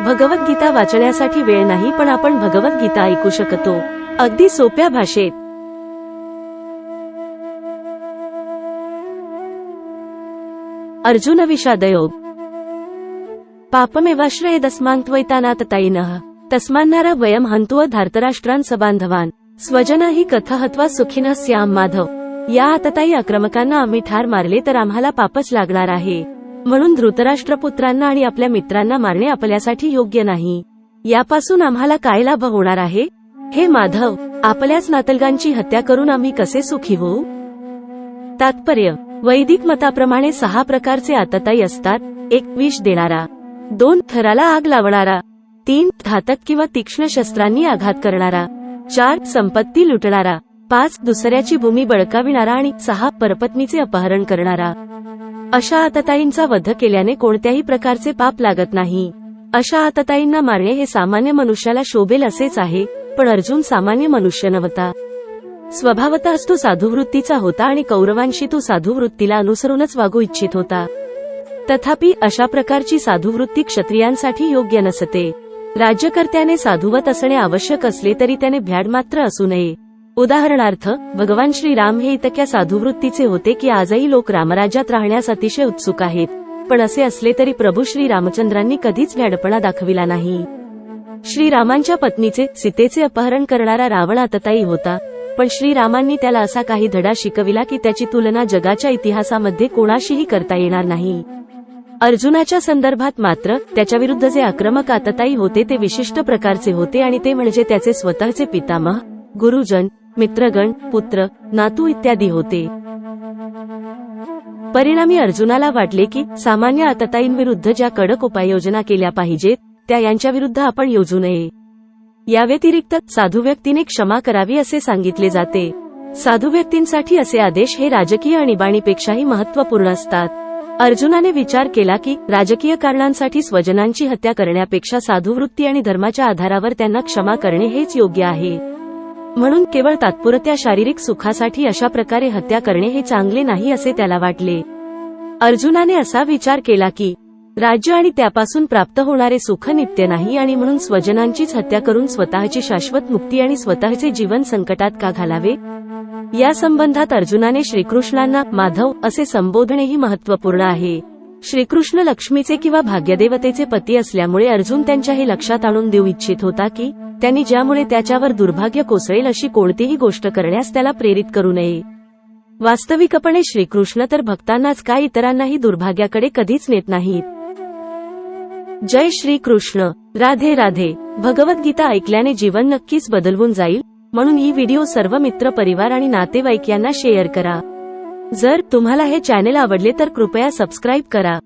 भगवद्गीता वाचण्यासाठी वेळ नाही पण आपण भगवद्गीता ऐकू शकतो. अगदी सोप्या भाषेत. अर्जुन विषादयोग पापमेवाश्रयेदस्मान्त्वैतानाततायिनः तस्मान्नारा वयम हन्तुव धार्तराष्ट्रान सबांधवान स्वजना ही कथा हत्वा सुखीनः श्याम माधव. या आतताई आक्रमकांना आम्ही ठार मारले तर आम्हाला पापच लागणार आहे. म्हणून धृतराष्ट्रपुत्रांना आणि आपल्या मित्रांना मारणे आपल्यासाठी योग्य नाही. यापासून आम्हाला काय लाभ होणार आहे? हे माधव आपल्याच नातलगांची हत्या करून आम्ही कसे सुखी होऊ? तात्पर्य वैदिक मताप्रमाणे सहा प्रकारचे आतताई असतात. एक विष देणारा. दोन थराला आग लावणारा. तीन घातक किंवा तीक्ष्ण शस्त्रांनी आघात करणारा. चार संपत्ती लुटणारा. पाच दुसऱ्याची भूमी बळकाविणारा आणि सहा परपत्नीचे अपहरण करणारा. अशा आतताईंचा वध केल्याने कोणत्याही प्रकारचे पाप लागत नाही. अशा आतताईंना मारणे हे सामान्य मनुष्याला शोभेल असेच आहे पण अर्जुन सामान्य मनुष्य नव्हता. स्वभावतःच तो साधुवृत्तीचा होता आणि कौरवांशी तो साधुवृत्तीला अनुसरूनच वागू इच्छित होता. तथापि अशा प्रकारची साधुवृत्ती क्षत्रियांसाठी योग्य नसते. राज्यकर्त्याने साधुवत असणे आवश्यक असले तरी त्याने भ्याड मात्र असू नये. उदाहरणार्थ भगवान श्रीराम हे इतक्या साधुवृत्तीचे होते की आजही लोक रामराज्यात राहण्यास अतिशय उत्सुक आहेत. पण असे असले तरी प्रभू श्री रामचंद्रांनी कधीच व्याडपणा दाखविला नाही. श्रीरामांच्या पत्नीचे सीतेचे अपहरण करणारा रावण आतताई होता. पण श्रीरामांनी त्याला असा काही धडा शिकविला की त्याची तुलना जगाच्या इतिहासामध्ये कोणाशीही करता येणार नाही. अर्जुनाच्या संदर्भात मात्र त्याच्याविरुद्ध जे आक्रमक आतताई होते ते विशिष्ट प्रकारचे होते आणि ते म्हणजे त्याचे स्वतःचे पितामह गुरुजन मित्रगण पुत्र नातू इत्यादी होते. परिणामी अर्जुनाला वाटले की सामान्य आतताईंविरुद्ध ज्या कडक उपाययोजना केल्या पाहिजेत त्या यांच्याविरुद्ध आपण योजू नये. या व्यतिरिक्त साधू व्यक्तीने क्षमा करावी असे सांगितले जाते. साधू व्यक्तींसाठी असे आदेश हे राजकीय आणीबाणीपेक्षाही महत्त्वपूर्ण असतात. अर्जुनाने विचार केला की राजकीय कारणांसाठी स्वजनांची हत्या करण्यापेक्षा साधुवृत्ती आणि धर्माच्या आधारावर त्यांना क्षमा करणे हेच योग्य आहे. म्हणून केवळ तात्पुरत्या शारीरिक सुखासाठी अशा प्रकारे हत्या करणे हे चांगले नाही असे त्याला वाटले. अर्जुनाने असा विचार केला की राज्य आणि त्यापासून प्राप्त होणारे सुख नित्य नाही आणि म्हणून स्वजनांचीच हत्या करून स्वतःची शाश्वत मुक्ती आणि स्वतःचे जीवन संकटात का घालावे? या संबंधात अर्जुनाने श्रीकृष्णांना माधव असे संबोधणेही महत्त्वपूर्ण आहे. श्रीकृष्ण लक्ष्मीचे किंवा भाग्यदेवतेचे पती असल्यामुळे अर्जुन त्यांच्या हे लक्षात आणून देऊ इच्छित होता की त्यांनी ज्यामुळे त्याच्यावर दुर्भाग्य कोसळेल अशी कोणतीही गोष्ट करण्यास त्याला प्रेरित करू नये. वास्तविकपणे श्रीकृष्ण तर भक्तांनाच काय इतरांनाही दुर्भाग्याकडे कधीच नेत नाहीत. जय श्री कृष्ण राधे राधे. भगवद्गीता ऐकल्याने जीवन नक्कीच बदलवून जाईल म्हणून ही व्हिडिओ सर्व मित्र परिवार आणि नातेवाईक यांना शेअर करा. जर तुम्हाला हे चॅनेल आवडले तर कृपया सबस्क्राईब करा.